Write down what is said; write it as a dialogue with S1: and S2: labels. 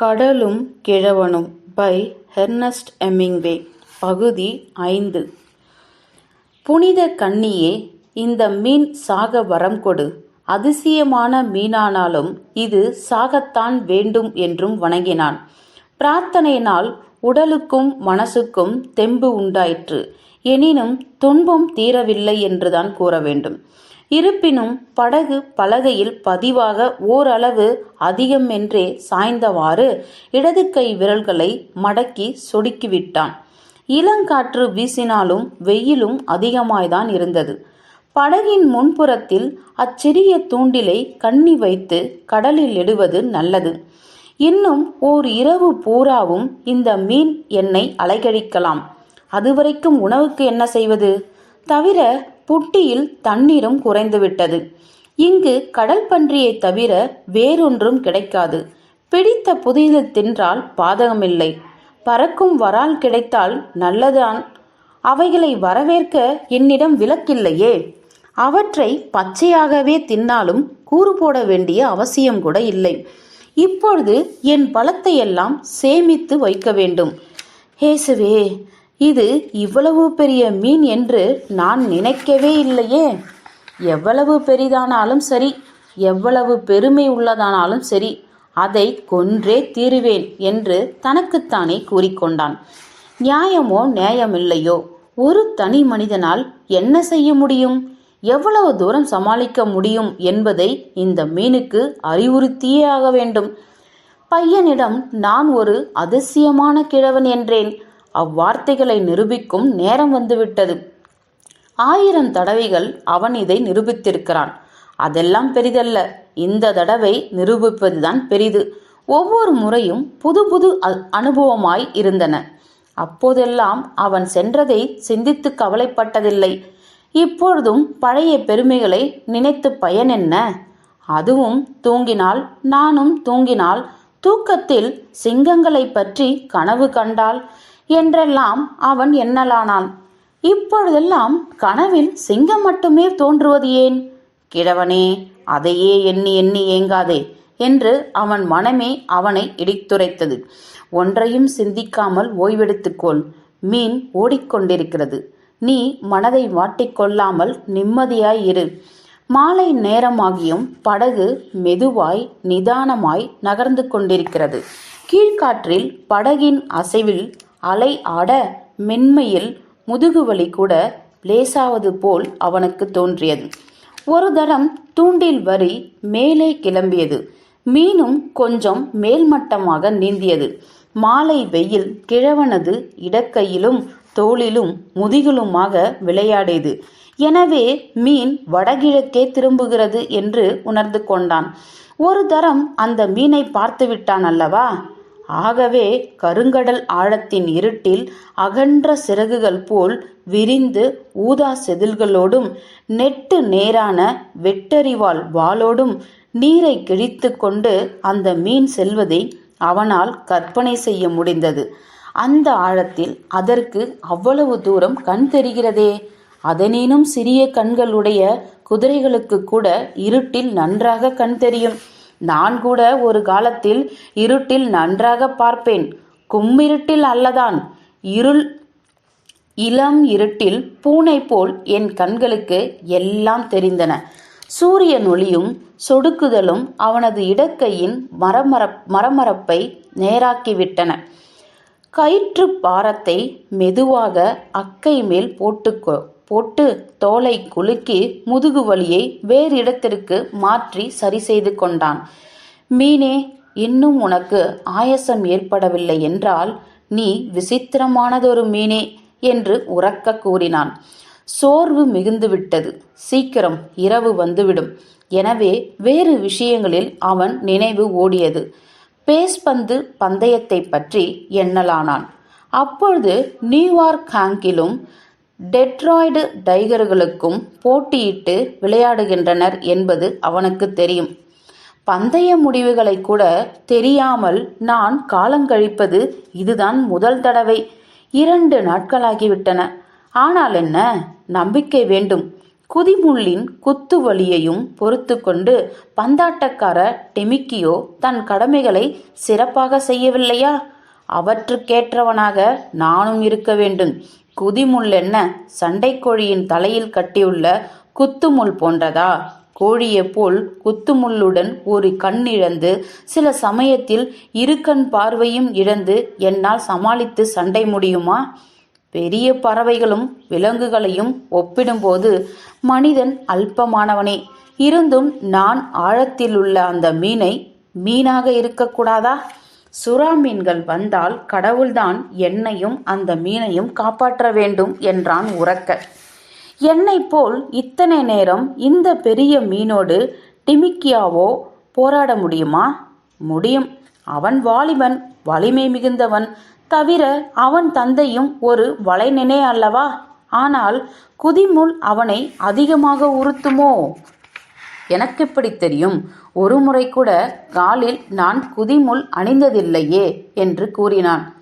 S1: கடலும் கிழவனும் by Ernest எமிங்வே பகுதி ஐந்து. புனித கண்ணியே இந்த மீன் சாக வரம் கொடு. அதிசயமான மீனானாலும் இது சாகத்தான் வேண்டும் என்றும் வணங்கினான். பிரார்த்தனையினால் உடலுக்கும் மனசுக்கும் தெம்பு உண்டாயிற்று. எனினும் துன்பம் தீரவில்லை என்றுதான் கூற வேண்டும் இருப்பினும் படகு பலகையில் பதிவாக ஓரளவு அதிகம் என்றே சாய்ந்தவாறு இடது கை விரல்களை மடக்கி சொடுக்கிவிட்டான். இளங்காற்று வீசினாலும் வெயிலும் அதிகமாய்தான் இருந்தது. படகின் முன்புறத்தில் அச்சிறிய தூண்டிலை கண்ணி வைத்து கடலில் இடுவது நல்லது. இன்னும் ஓர் இரவு பூராவும் இந்த மீன் என்னை அலைகழிக்கலாம். அதுவரைக்கும் உணவுக்கு என்ன செய்வது? தவிர புட்டியில் தண்ணீரும் குறைந்துவிட்டது. இங்கு கடல் பன்றியை தவிர வேறொன்றும் கிடைக்காது. பிடித்த புதிதில் தின்றால் பாதகமில்லை. பறக்கும் வரால் கிடைத்தால் நல்லதான் அவைகளை வரவேற்க என்னிடம் விலக்கில்லையே அவற்றை பச்சையாகவே தின்னாலும் கூறு போட வேண்டிய அவசியம் கூட இல்லை. இப்பொழுது என் பலத்தையெல்லாம் சேமித்து வைக்க வேண்டும். ஹேசுவே இது இவ்வளவு பெரிய மீன் என்று நான் நினைக்கவே இல்லையே. எவ்வளவு பெரிதானாலும் சரி எவ்வளவு பெருமை உள்ளதானாலும் சரி அதை கொன்றே தீருவேன் என்று தனக்குத்தானே கூறிக்கொண்டான். நியாயமோ நியாயமில்லையோ ஒரு தனி மனிதனால் என்ன செய்ய முடியும்? எவ்வளவு தூரம் சமாளிக்க முடியும் என்பதை இந்த மீனுக்கு அறிவுறுத்தியே ஆக வேண்டும். பையனிடம் நான் ஒரு அதிசயமான கிழவன் என்றேன். அவ்வார்த்தைகளை நிரூபிக்கும் நேரம் வந்துவிட்டது. ஆயிரம் தடவைகள் அவன் இதை நிரூபித்திருக்கிறான். அதெல்லாம் பெரிதல்ல. இந்த தடவை நிரூபிப்பதுதான் பெரிது. ஒவ்வொரு முறையும் புது புது அனுபவமாய் இருந்தன. அப்போதெல்லாம் அவன் சென்றதை சிந்தித்து கவலைப்பட்டதில்லை. இப்பொழுதும் பழைய பெருமைகளை நினைத்து பயன் என்ன? அதுவும் தூங்கினால் நானும் தூங்கினால் தூக்கத்தில் சிங்கங்களை பற்றி கனவு கண்டால் என்றெல்லாம் அவன் எண்ணலானான். இப்பொழுதெல்லாம் கனவில் சிங்கம் மட்டுமே தோன்றுவது ஏன்? கிழவனே அதையே எண்ணி எண்ணி ஏங்காதே என்று அவன் மனமே அவனை இடித்துரைத்தது. ஒன்றையும் சிந்திக்காமல் ஓய்வெடுத்துக்கொள் மீன் ஓடிக்கொண்டிருக்கிறது. நீ மனதை வாட்டிக்கொள்ளாமல் நிம்மதியாய் இரு. மாலை நேரமாகியும் படகு மெதுவாய் நிதானமாய் நகர்ந்து கொண்டிருக்கிறது. கீழ்காற்றில் படகின் அசைவில் அலை ஆட மென்மையில் முதுகுவலி கூட லேசாவது போல் அவனுக்கு தோன்றியது. ஒரு தரம் தூண்டில் வரி மேலே கிளம்பியது. மீனும் கொஞ்சம் மேல்மட்டமாக நீந்தியது. மாலை வெயில் கிழவனது இடக்கையிலும் தோளிலும் முதுகிலுமாக விளையாடியது. எனவே மீன் வடகிழக்கே திரும்புகிறது என்று உணர்ந்து கொண்டான். ஒரு தரம் அந்த மீனை பார்த்து விட்டான் அல்லவா? ஆகவே கருங்கடல் ஆழத்தின் இருட்டில் அகன்ற சிறகுகள் போல் விரிந்து ஊதா செதில்களோடும் நெட்டு நேரான வெட்டறிவால் வாளோடும் நீரை கிழித்து கொண்டு அந்த மீன் செல்வதை அவனால் கற்பனை செய்ய முடிந்தது. அந்த ஆழத்தில் அதற்கு அவ்வளவு தூரம் கண் தெரிகிறதே? அதனேனும் சிறிய கண்களுடைய குதிரைகளுக்கு கூட இருட்டில் நன்றாக கண் தெரியும். நான் கூட ஒரு காலத்தில் இருட்டில் நன்றாக பார்ப்பேன். கும்மிருட்டில் அல்லதான். இருள் இளம் இருட்டில் பூனை போல் என் கண்களுக்கு எல்லாம் தெரிந்தன. சூரியன் ஒளியும் சொடுக்குதலும் அவனது இடக்கையின் மரமர மரமரப்பை நேராக்கிவிட்டன. கயிற்று பாரத்தை மெதுவாக அக்கை மேல் போட்டுக்கோ போட்டு தோலை குலுக்கி முதுகு வலியை வேறு இடத்திற்கு மாற்றி சரி செய்து கொண்டான். மீனே இன்னும் உனக்கு ஆயசம் ஏற்படவில்லை என்றால் நீ விசித்திரமானதொரு மீனே என்று உறக்க கூறினான். சோர்வு மிகுந்துவிட்டது சீக்கிரம் இரவு வந்துவிடும். எனவே வேறு விஷயங்களில் அவன் நினைவு ஓடியது. பேஸ்பந்து பந்தயத்தை பற்றி எண்ணலானான். அப்பொழுது நியூயார்க் ஹாங்கிலும் டெட்ராய்டு டைகர்களுக்கும் போட்டியிட்டு விளையாடுகின்றனர் என்பது அவனுக்கு தெரியும். பந்தய முடிவுகளை கூட தெரியாமல் நான் காலங்கழிப்பது இதுதான் முதல் தடவை. இரண்டு நாட்களாகிவிட்டன. ஆனால் என்ன? நம்பிக்கை வேண்டும். குதிமுள்ளின் குத்து வழியையும் பொறுத்து கொண்டு பந்தாட்டக்கார டெமிக்கியோ தன் கடமைகளை சிறப்பாக செய்யவில்லையா? அவற்றுக்கேற்றவனாக நானும் இருக்க வேண்டும். குதிமுள் என்ன? சண்டைக்கோழியின் தலையில் கட்டியுள்ள குத்துமுள் போன்றதா? கோழியைப் போல் குத்துமுள்ளுடன் ஒரு கண் இழந்து சில சமயத்தில் இரு கண் பார்வையும் இழந்து என்னால் சமாளித்து சண்டை முடியுமா? பெரிய பறவைகளும் விலங்குகளையும் ஒப்பிடும்போது மனிதன் அல்பமானவனே. இருந்தும் நான் ஆழத்திலுள்ள அந்த மீனை மீனாக இருக்கக்கூடாதா? சுறா மீன்கள் வந்தால் கடவுள்தான் என்னையும் அந்த மீனையும் காப்பாற்ற வேண்டும் என்றான் உரக்க. என்னைப் போல் இத்தனை நேரம் இந்த பெரிய மீனோடு டிமிக்கியாவோ போராட முடியுமா? முடியும். அவன் வாலிபன் வலிமை மிகுந்தவன். தவிர அவன் தந்தையும் ஒரு வளைநினை அல்லவா? ஆனால் குதிமுள் அவனை அதிகமாக உறுத்துமோ? எனக்கு எப்படி தெரியும்? ஒரு முறை கூட காலில் நான் குதிமுள் அணிந்ததில்லையே என்று கூறினான்.